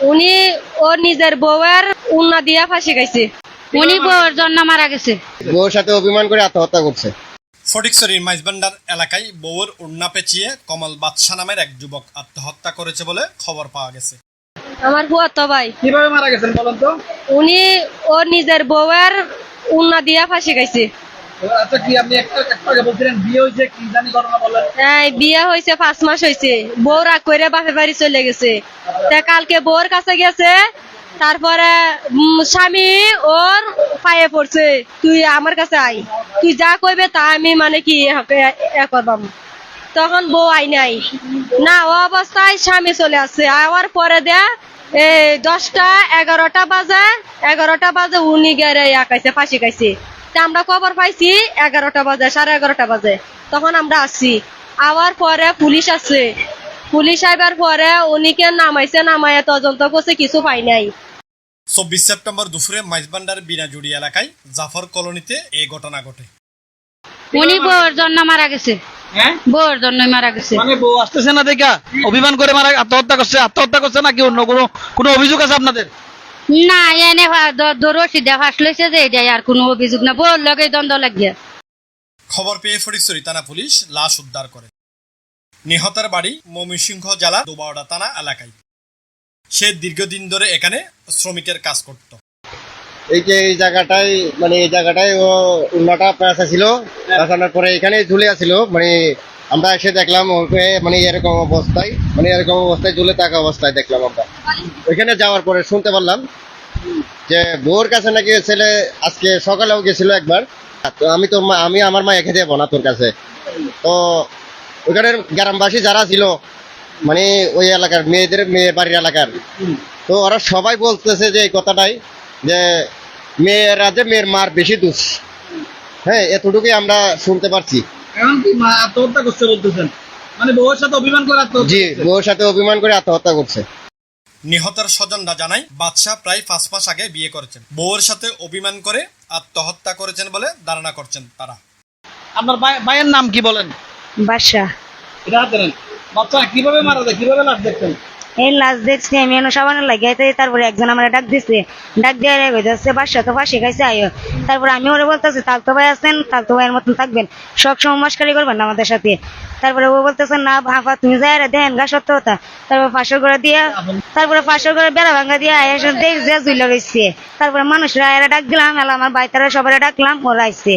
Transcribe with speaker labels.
Speaker 1: উনি ওর নিজের বউয়ের উন্না দিয়া ফাঁসি খাইছে।
Speaker 2: উনি বউর জন্য মারা গেছে।
Speaker 3: বউর সাথে অভিমান করে আত্মহত্যা করছে।
Speaker 4: ফটিকছড়ির মাইজবান্ডার এলাকায় বউয়ের উন্না পেঁচিয়ে কমল বাদশা নামের এক যুবক আত্মহত্যা করেছে বলে খবর পাওয়া গেছে।
Speaker 1: আমার বুয়া তো ভাই।
Speaker 5: কীভাবে মারা গেছেন বলেন তো?
Speaker 1: উনি ওর নিজের বউয়ের উন্না দিয়া ফাঁসি খাইছে।
Speaker 5: আচ্ছা কি আপনি একটা বলছিলেন, বিয়ে হয়েছে, কি জানি ঘটনা বলেন।
Speaker 1: এই, বিয়ে হয়েছে, পাঁচ মাস করে বাপে বাড়ি চলে গেছে। তা কালকে বউর কাছে গেছে, তারপরে স্বামী ওর পায়ে পড়ছে। তুই আমার কাছে আই তুই যা কইবে তা আমি মানে কি করবাম। তখন বউ আই নাই। না, ও অবস্থায় স্বামী চলে আসছে। আওয়ার পরে দে দশটা, এগারোটা বাজে এগারোটা বাজে উনি গেরে আঁকাইছে, ফাঁসি খাইছে। তা আমরা খবর পাইছি এগারোটা বাজে সাড়ে এগারোটা বাজে। তখন আমরা আসছি। আওয়ার পরে পুলিশ আসছে। পুলিশ আইবার পরে উনিকে নামাইছে নামাইয়া তদন্ত করছে কিছু পাই নাই।
Speaker 4: চব্বিশ সেপ্টেম্বর দুপুরে মাইজবান্ডার বিনাজুড়ি এলাকায় জাফর কলোনিতে এই ঘটনা ঘটে।
Speaker 2: উনি বউর জন্য মারা গেছে।
Speaker 5: হ্যাঁ?
Speaker 2: বউর জন্য মারা গেছে।
Speaker 5: মানে বউ আসতেছে না দেখা? অভিমান করে মারা আত্মহত্যা করছে। আত্মহত্যা করছে নাকি অন্য কোনো কোনো অভিযোগ আছে আপনাদের?
Speaker 2: না এনে দেওয়া ফাঁস লইছে যে এটাই আর কোনো অভিযোগ না। বউর লগে দ্বন্দ্ব লাগিয়া।
Speaker 4: খবর পেয়ে ফটিকছড়ি থানা পুলিশ লাশ উদ্ধার করে। নিহতের বাড়ি ময়মনসিংহ জেলা দুবাওড়া থানা এলাকায়। সে দীর্ঘদিন ধরে এখানে শ্রমিকের কাজ করত।
Speaker 3: এই যে এই জায়গাটায় মানে এই জায়গাটায় ও উন্নাটা পেঁচা ছিল পেঁচানোর পরে এখানে ঝুলে আছিল মানে আমরা এসে দেখলাম ওকে মানে এরকম অবস্থায় মানে এরকম অবস্থায় ঝুলে থাকা অবস্থায় দেখলাম আমরা। ওইখানে যাওয়ার পরে শুনতে পারলাম যে বউর কাছে নাকি ছেলে আজকে সকালেও গেছিল একবার। তো আমি তোর মা, আমি আমার মা এখে দেবো না তোর কাছে। তো ওইখানের গ্রামবাসী যারা ছিল মানে ওই এলাকার মেয়েদের, মেয়ে বাড়ির এলাকার, তো ওরা সবাই বলতেছে যে এই কথাটাই, যে মেয়েরা যে মেয়ের মার বেশি দোষ। হ্যাঁ এতটুকুই আমরা শুনতে পারছি।
Speaker 5: এখন কি আত্মহত্যা করছে বলতেছেন? মানে বউয়ের সাথে অভিমান করে আত্মহত্যা
Speaker 3: জি
Speaker 5: করছে?
Speaker 3: সাথে অভিমান করে আত্মহত্যা করছে।
Speaker 4: নিহতের স্বজনরা জানায় বাদশাহ প্রায় পাঁচ মাস আগে বিয়ে করেছেন। বউয়ের সাথে অভিমান করে আত্মহত্যা করেছেন বলে ধারণা করছেন তারা।
Speaker 5: আপনার ভাই- ভাইয়ের নাম কি বলেন?
Speaker 6: বাসা
Speaker 5: এটা হাতে নেন। বাচ্চা কীভাবে মারা যায় কীভাবে লাশ দেখতেন
Speaker 6: এই লাশ দেখছি, আমি এনে সাবান লাগাইতে তারপরে একজন আমার ডাক দিছে। ডাক দিয়ে কইতেছে, বাসা তো ফাঁসি খাইছে, আয়ো। তারপরে আমি ওরে বলতেছি তালতো ভাই আছেন তালতো ভাইয়ের মতন থাকবেন, সব সময় মস্কারি করবেন না আমাদের সাথে। তারপরে ও বলতেছে, না ভাফা তুমি যাই রে, দেন, গা সত্য কথা। তারপরে ফাঁসর করে দিয়া, তারপরে ফাঁসর করে বেড়া ভাঙ্গা দিয়া এসে দেখ যে জুইলা রয়েছে তারপরে মানুষরা এরা ডাক দিলাম আমার বাইতারা সবাই ডাকলাম, ওরা আইসে